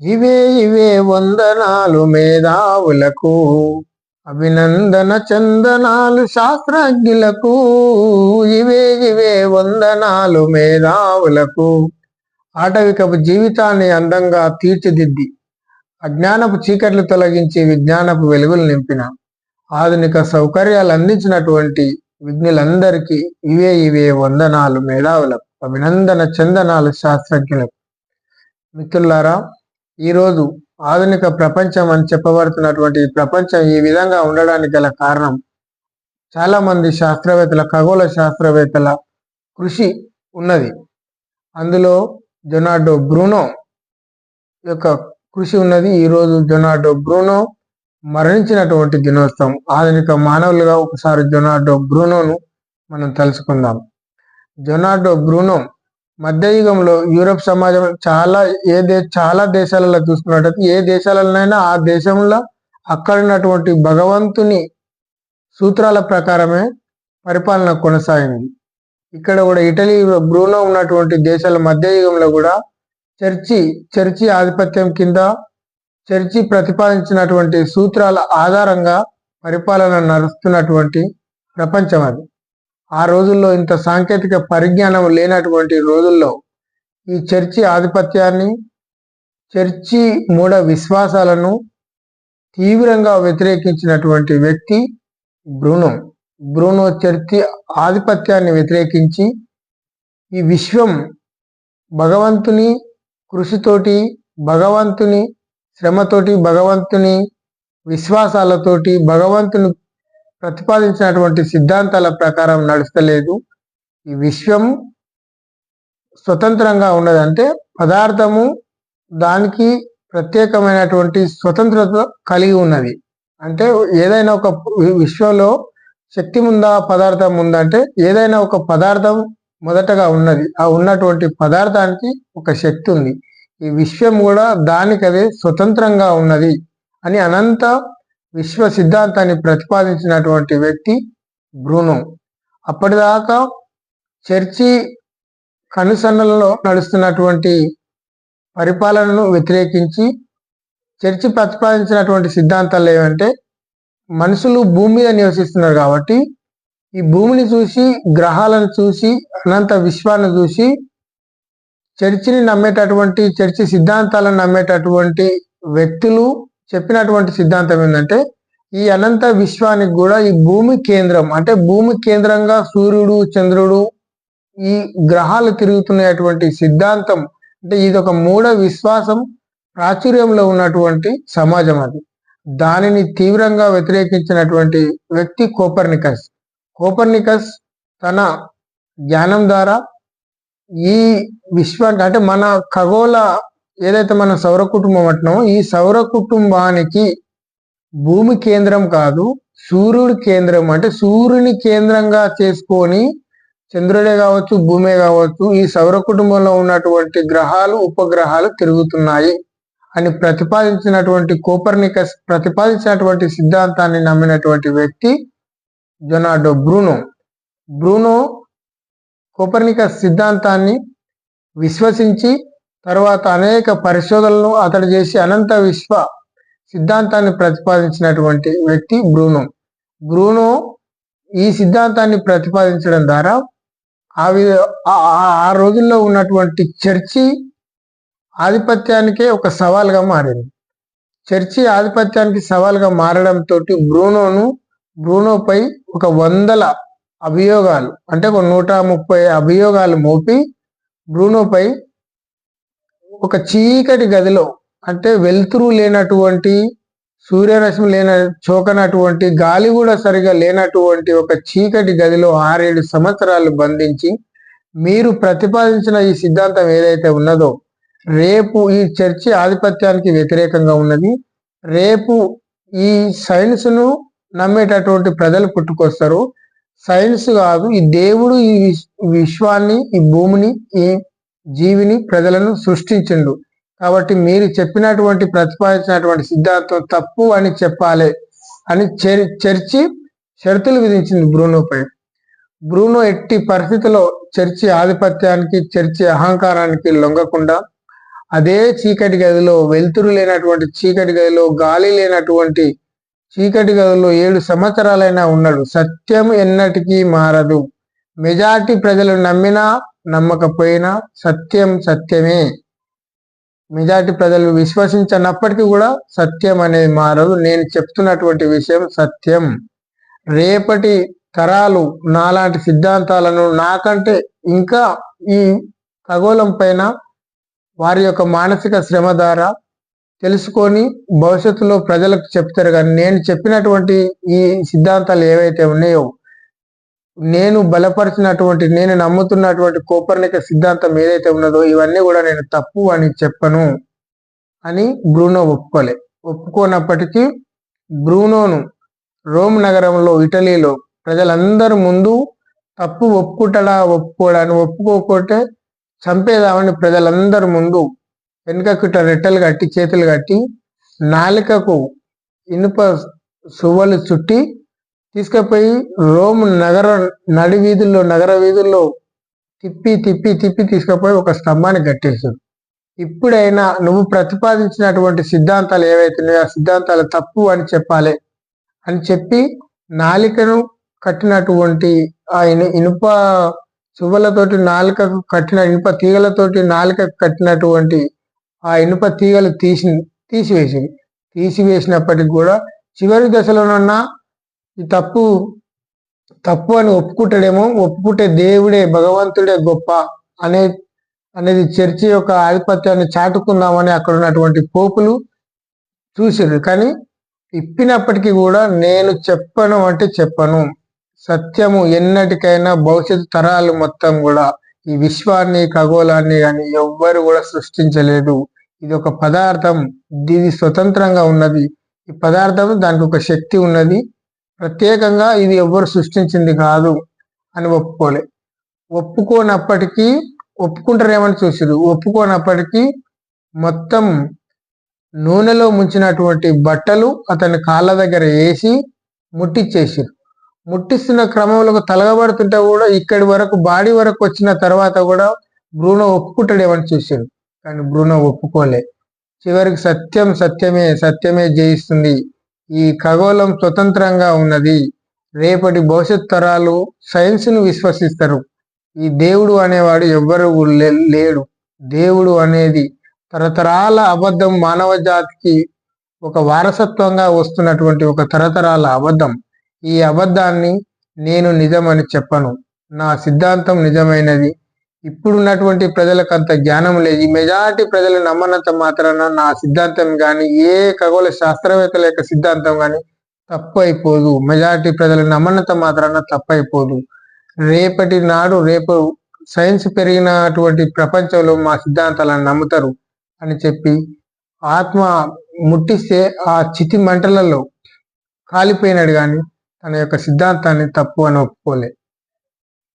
ఇవే ఇవే వందనాలు మేధావులకు అభినందన చందనాలు శాస్త్రజ్ఞులకు. ఇవే ఇవే వందనాలు మేధావులకు. ఆటవికపు జీవితాన్ని అందంగా తీర్చిదిద్ది. అజ్ఞానపు చీకట్లు తొలగించి విజ్ఞానపు వెలుగులు నింపిన. ఆధునిక సౌకర్యాలు అందించినటువంటి విజ్ఞులందరికీ ఇవే ఇవే వందనాలు మేధావులకు అభినందన చందనాలు శాస్త్రజ్ఞులకు. మిత్రులారా ఈరోజు ఆధునిక ప్రపంచం అని చెప్పబడుతున్నటువంటి ఈ ప్రపంచం ఈ విధంగా ఉండడానికి గల కారణం చాలా మంది శాస్త్రవేత్తల ఖగోళ శాస్త్రవేత్తల కృషి ఉన్నది. అందులో జొనార్డో బ్రూనో యొక్క కృషి ఉన్నది. ఈరోజు జొనాడో బ్రూనో మరణించినటువంటి దినోత్సవం. ఆధునిక మానవులుగా ఒకసారి జొనాడో బ్రూనోను మనం తెలుసుకుందాం జొనార్డో బ్రూనో మధ్యయుగంలో యూరప్ సమాజం చాలా ఏ దే చాలా దేశాలలో చూసుకున్నట్టయితే ఏ దేశాలలోనైనా ఆ దేశంలో అక్కడ ఉన్నటువంటి భగవంతుని సూత్రాల ప్రకారమే పరిపాలన కొనసాగింది. ఇక్కడ కూడా ఇటలీ బ్రూనో ఉన్నటువంటి దేశాల మధ్యయుగంలో కూడా చర్చి చర్చి ఆధిపత్యం కింద చర్చి ప్రతిపాదించినటువంటి సూత్రాల ఆధారంగా పరిపాలన నడుస్తున్నటువంటి ప్రపంచం అది. ఆ రోజుల్లో ఇంత సాంకేతిక పరిజ్ఞానం లేనటువంటి రోజుల్లో ఈ చర్చి ఆధిపత్యాన్ని చర్చి మూఢ విశ్వాసాలను తీవ్రంగా వ్యతిరేకించినటువంటి వ్యక్తి బ్రూనో. బ్రూనో చర్చి ఆధిపత్యాన్ని వ్యతిరేకించి ఈ విశ్వం భగవంతుని కృషితోటి భగవంతుని శ్రమతోటి భగవంతుని విశ్వాసాలతోటి భగవంతుని ప్రతిపాదించినటువంటి సిద్ధాంతాల ప్రకారం నడుస్తలేదు. ఈ విశ్వం స్వతంత్రంగా ఉన్నది అంటే పదార్థము దానికి ప్రత్యేకమైనటువంటి స్వతంత్రత కలిగి ఉన్నది. అంటే ఏదైనా ఒక విశ్వంలో శక్తి ఉందా పదార్థం ఉందంటే ఏదైనా ఒక పదార్థం మొదటగా ఉన్నది. ఆ ఉన్నటువంటి పదార్థానికి ఒక శక్తి ఉంది. ఈ విశ్వం కూడా దానికదే స్వతంత్రంగా ఉన్నది అని అనంత విశ్వ సిద్ధాంతాన్ని ప్రతిపాదించినటువంటి వ్యక్తి బ్రూనో. అప్పటిదాకా చర్చి కనుసన్నలలో నడుస్తున్నటువంటి పరిపాలనను వ్యతిరేకించి చర్చి ప్రతిపాదించినటువంటి సిద్ధాంతాలు ఏమంటే మనుషులు భూమి మీద నివసిస్తున్నారు కాబట్టి ఈ భూమిని చూసి గ్రహాలను చూసి అనంత విశ్వాన్ని చూసి చర్చిని నమ్మేటటువంటి చర్చి సిద్ధాంతాలను నమ్మేటటువంటి వ్యక్తులు చెప్పినటువంటి సిద్ధాంతం ఏంటంటే ఈ అనంత విశ్వానికి కూడా ఈ భూమి కేంద్రం అంటే భూమి కేంద్రంగా సూర్యుడు చంద్రుడు ఈ గ్రహాలు తిరుగుతున్నటువంటి సిద్ధాంతం అంటే ఇది ఒక మూఢ విశ్వాసం ప్రాచుర్యంలో ఉన్నటువంటి సమాజం అది. దానిని తీవ్రంగా వ్యతిరేకించినటువంటి వ్యక్తి కోపర్నికస్. కోపర్నికస్ తన జ్ఞానం ద్వారా ఈ విశ్వానికి అంటే మన ఖగోళ ఏదైతే మన సౌర కుటుంబం అంటున్నామో ఈ సౌర కుటుంబానికి భూమి కేంద్రం కాదు సూర్యుడి కేంద్రం అంటే సూర్యుని కేంద్రంగా చేసుకొని చంద్రుడే కావచ్చు భూమే కావచ్చు ఈ సౌర కుటుంబంలో ఉన్నటువంటి గ్రహాలు ఉపగ్రహాలు తిరుగుతున్నాయి అని ప్రతిపాదించినటువంటి కోపర్నికస్ ప్రతిపాదించినటువంటి సిద్ధాంతాన్ని నమ్మినటువంటి వ్యక్తి జొనాడో బ్రూనో. బ్రూనో కోపర్నికస్ సిద్ధాంతాన్ని విశ్వసించి తర్వాత అనేక పరిశోధనలు అతడు చేసి అనంత విశ్వ సిద్ధాంతాన్ని ప్రతిపాదించినటువంటి వ్యక్తి బ్రూనో. బ్రూనో ఈ సిద్ధాంతాన్ని ప్రతిపాదించడం ద్వారా ఆ ఆ రోజుల్లో ఉన్నటువంటి చర్చి ఆధిపత్యానికే ఒక సవాల్గా మారింది. చర్చి ఆధిపత్యానికి సవాల్గా మారడంతో బ్రూనోను బ్రూనోపై ఒక వందల అభియోగాలు అంటే ఒక నూట ముప్పై అభియోగాలు మోపి బ్రూనోపై ఒక చీకటి గదిలో అంటే వెలుతురు లేనటువంటి సూర్యరశ్మి లేన చోకనటువంటి గాలి కూడా సరిగా లేనటువంటి ఒక చీకటి గదిలో ఆరేడు సంవత్సరాలు బంధించి మీరు ప్రతిపాదించిన ఈ సిద్ధాంతం ఏదైతే ఉన్నదో రేపు ఈ చర్చి ఆధిపత్యానికి వ్యతిరేకంగా ఉన్నది. రేపు ఈ సైన్స్ను నమ్మేటటువంటి ప్రజలు పుట్టుకొస్తారు. సైన్స్ కాదు ఈ దేవుడు ఈ విశ్వాన్ని ఈ భూమిని ఈ జీవిని ప్రజలను సృష్టించిండు. కాబట్టి మీరు చెప్పినటువంటి ప్రతిపాదించినటువంటి సిద్ధాంతం తప్పు అని చెప్పాలి అని చర్చి షరతులు విధించింది బ్రూనోపై బ్రూనో ఎట్టి పరిస్థితిలో చర్చి ఆధిపత్యానికి చర్చి అహంకారానికి లొంగకుండా అదే చీకటి గదిలో వెలుతురు లేనటువంటి చీకటి గదిలో గాలి లేనటువంటి చీకటి గదిలో ఏడు సంవత్సరాలైనా ఉన్నాడు. సత్యం ఎన్నటికీ మారదు. మెజార్టీ ప్రజలు నమ్మినా నమ్మకపోయినా సత్యం సత్యమే. మెజార్టీ ప్రజలు విశ్వసించనప్పటికీ కూడా సత్యం అనేది మారదు. నేను చెప్తున్నటువంటి విషయం సత్యం. రేపటి తరాలు నాలాంటి సిద్ధాంతాలను నాకంటే ఇంకా ఈ ఖగోళం పైన వారి యొక్క మానసిక శ్రమ ద్వారా తెలుసుకొని భవిష్యత్తులో ప్రజలకు చెప్తారు. కానీ నేను చెప్పినటువంటి ఈ సిద్ధాంతాలు ఏవైతే ఉన్నాయో నేను బలపరిచినటువంటి నేను నమ్ముతున్నటువంటి కోపర్నిక సిద్ధాంతం ఏదైతే ఉన్నదో ఇవన్నీ కూడా నేను తప్పు అని చెప్పను అని బ్రూనో ఒప్పుకోలే. ఒప్పుకోనప్పటికీ బ్రూనోను రోమ్ నగరంలో ఇటలీలో ప్రజలందరి ముందు తప్పు ఒప్పుకుంటడా ఒప్పుకోడాన్ని ఒప్పుకోకుంటే చంపేదామని ప్రజలందరి ముందు వెనుకకుట రెట్టెలు కట్టి చేతులు కట్టి నాలికకు ఇనుప సువ్వలు చుట్టి తీసుకుపోయి రోమ్ నగర నడి వీధుల్లో నగర వీధుల్లో తిప్పి తిప్పి తిప్పి తీసుకుపోయి ఒక స్తంభాన్ని కట్టేశాడు. ఇప్పుడైనా నువ్వు ప్రతిపాదించినటువంటి సిద్ధాంతాలు ఏవైతున్నాయో ఆ సిద్ధాంతాలు తప్పు అని చెప్పాలి అని చెప్పి నాలికను కట్టినటువంటి ఆ ఇనుప చువ్వలతోటి నాలుకకు కట్టిన ఇనుప తీగలతోటి నాలుకకు కట్టినటువంటి ఆ ఇనుప తీగలు తీసి తీసివేసింది. తీసివేసినప్పటికి కూడా చివరి దశలోనున్న ఈ తప్పు తప్పు అని ఒప్పుకుంటాడేమో ఒప్పుకుంటే దేవుడే భగవంతుడే గొప్ప అనే అనేది చర్చి యొక్క ఆధిపత్యాన్ని చాటుకుందామని అక్కడ ఉన్నటువంటి పోపులు చూసారు కానీ ఇప్పినప్పటికీ కూడా నేను చెప్పను అంటే చెప్పను. సత్యము ఎన్నటికైనా భవిష్యత్తు తరాలు మొత్తం కూడా ఈ విశ్వాన్ని ఖగోళాన్ని కానీ ఎవ్వరు కూడా సృష్టించలేదు. ఇది ఒక పదార్థం ఇది స్వతంత్రంగా ఉన్నది. ఈ పదార్థం దానికి ఒక శక్తి ఉన్నది. ప్రత్యేకంగా ఇది ఎవ్వరు సృష్టించింది కాదు అని ఒప్పుకోలే. ఒప్పుకోనప్పటికీ ఒప్పుకుంటారేమని చూసిరు ఒప్పుకోనప్పటికీ మొత్తం నూనెలో ముంచినటువంటి బట్టలు అతని కాళ్ళ దగ్గర వేసి ముట్టిచ్చేసిరు ముట్టిస్తున్న క్రమంలో తలగబడుతుంటే కూడా ఇక్కడి వరకు బాడీ వరకు వచ్చిన తర్వాత కూడా బ్రూనో ఒప్పుకుంటాడేమని చూశారు కానీ బ్రూనో ఒప్పుకోలే. చివరికి సత్యం సత్యమే సత్యమే జయిస్తుంది. ఈ ఖగోళం స్వతంత్రంగా ఉన్నది. రేపటి భవిష్యత్ తరాలు సైన్స్ను విశ్వసిస్తారు. ఈ దేవుడు అనేవాడు ఎవ్వరు లే- లేడు. దేవుడు అనేది తరతరాల అబద్ధం మానవ జాతికి ఒక వారసత్వంగా వస్తున్నటువంటి ఒక తరతరాల అబద్ధం. ఈ అబద్ధాన్ని నేను నిజమని చెప్పను. నా సిద్ధాంతం నిజమైనది. ఇప్పుడున్నటువంటి ప్రజలకు అంత జ్ఞానం లేదు. ఈ మెజారిటీ ప్రజలు నమ్మనంత మాత్రాన నా సిద్ధాంతం కానీ ఏ ఖగోళ శాస్త్రవేత్తల యొక్క సిద్ధాంతం కానీ తప్పు అయిపోదు మెజారిటీ ప్రజలు నమ్మనంత మాత్రాన తప్పు అయిపోదు రేపటి నాడు రేపు సైన్స్ పెరిగినటువంటి ప్రపంచంలో మా సిద్ధాంతాలను నమ్ముతారు అని చెప్పి ఆత్మ ముట్టిస్తే ఆ చితి మంటలలో కాలిపోయినాడు కానీ తన యొక్క సిద్ధాంతాన్ని తప్పు అని ఒప్పుకోలే.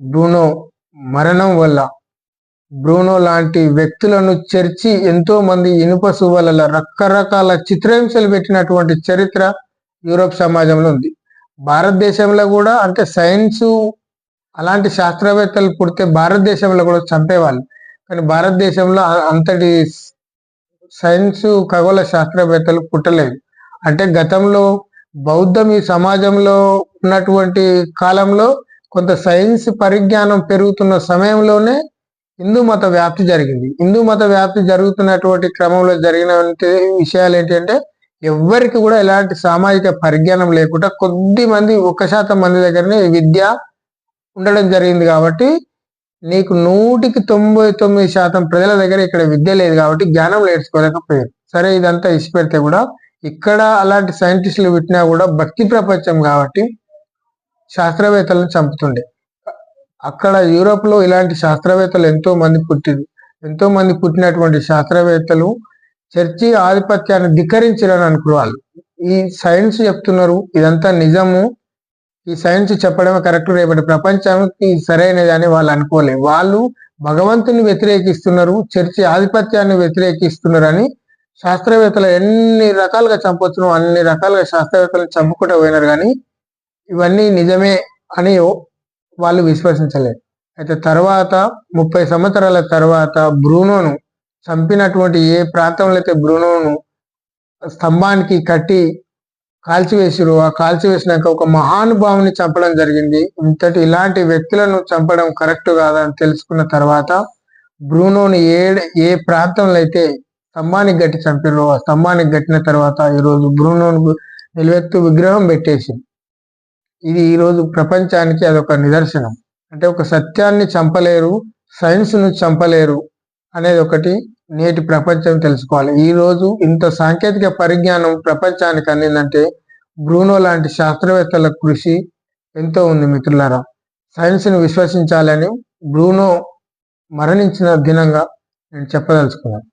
బ్రూనో మరణం వల్ల బ్రూనో లాంటి వ్యక్తులను చర్చి ఎంతో మంది ఇనుప సువ్వల రకరకాల చిత్రహింసలు పెట్టినటువంటి చరిత్ర యూరోప్ సమాజంలో ఉంది. భారతదేశంలో కూడా అంటే సైన్సు అలాంటి శాస్త్రవేత్తలు పుడితే భారతదేశంలో కూడా చంపేవాళ్ళు. కానీ భారతదేశంలో అంతటి సైన్సు ఖగోళ శాస్త్రవేత్తలు పుట్టలేదు. అంటే గతంలో బౌద్ధం ఈ సమాజంలో ఉన్నటువంటి కాలంలో కొంత సైన్స్ పరిజ్ఞానం పెరుగుతున్న సమయంలోనే హిందూ మత వ్యాప్తి జరిగింది. హిందూ మత వ్యాప్తి జరుగుతున్నటువంటి క్రమంలో జరిగిన విషయాలు ఏంటంటే ఎవ్వరికి కూడా ఎలాంటి సామాజిక పరిజ్ఞానం లేకుండా కొద్ది మంది ఒక శాతం మంది దగ్గరనే విద్య ఉండడం జరిగింది కాబట్టి నీకు నూటికి తొంభై తొమ్మిది శాతం ప్రజల దగ్గర ఇక్కడ విద్య లేదు కాబట్టి జ్ఞానం నేర్చుకోలేకపోయారు. సరే ఇదంతా ఇచ్చిపెడితే కూడా ఇక్కడ అలాంటి సైంటిస్టులు పెట్టినా కూడా భక్తి ప్రపంచం కాబట్టి శాస్త్రవేత్తలను చంపుతుండే. అక్కడ యూరోప్లో ఇలాంటి శాస్త్రవేత్తలు ఎంతో మంది పుట్టింది ఎంతో మంది పుట్టినటువంటి శాస్త్రవేత్తలు చర్చి ఆధిపత్యాన్ని ధిక్కరించారని అనుకున్నారు ఈ సైన్స్ చెప్తున్నారు ఇదంతా నిజము. ఈ సైన్స్ చెప్పడమే కరెక్ట్ రేపటి ప్రపంచానికి సరైనది అని వాళ్ళు అనుకోలేదు వాళ్ళు భగవంతుని వ్యతిరేకిస్తున్నారు చర్చి ఆధిపత్యాన్ని వ్యతిరేకిస్తున్నారని శాస్త్రవేత్తలు ఎన్ని రకాలుగా చంపొచ్చును అన్ని రకాలుగా శాస్త్రవేత్తలను చంపుకుంటూ పోయినారు కానీ ఇవన్నీ నిజమే అని వాళ్ళు విశ్వసించలేదు. అయితే తర్వాత ముప్పై సంవత్సరాల తర్వాత బ్రూనోను చంపినటువంటి ఏ ప్రాంతంలో అయితే బ్రూనోను స్తంభానికి కట్టి కాల్చివేసిరు ఆ కాల్చివేసినాక ఒక మహానుభావుని చంపడం జరిగింది. ఇంతటి ఇలాంటి వ్యక్తులను చంపడం కరెక్ట్ కాదని తెలుసుకున్న తర్వాత బ్రూనోని ఏ ఏ ప్రాంతంలో అయితే స్తంభానికి గట్టి చంపారో ఆ స్తంభానికి గట్టిన తర్వాత ఈరోజు బ్రూనోను నిలువెత్తు విగ్రహం పెట్టేసింది. ఇది ఈరోజు ప్రపంచానికి అదొక నిదర్శనం. అంటే ఒక సత్యాన్ని చంపలేరు సైన్స్ను చంపలేరు అనేది ఒకటి నేటి ప్రపంచం తెలుసుకోవాలి. ఈ రోజు ఇంత సాంకేతిక పరిజ్ఞానం ప్రపంచానికి అందిందంటే బ్రూనో లాంటి శాస్త్రవేత్తల కృషి ఎంతో ఉంది మిత్రులారా. సైన్స్ను విశ్వసించాలని బ్రూనో మరణించిన దినంగా నేను చెప్పదలుచుకున్నాను.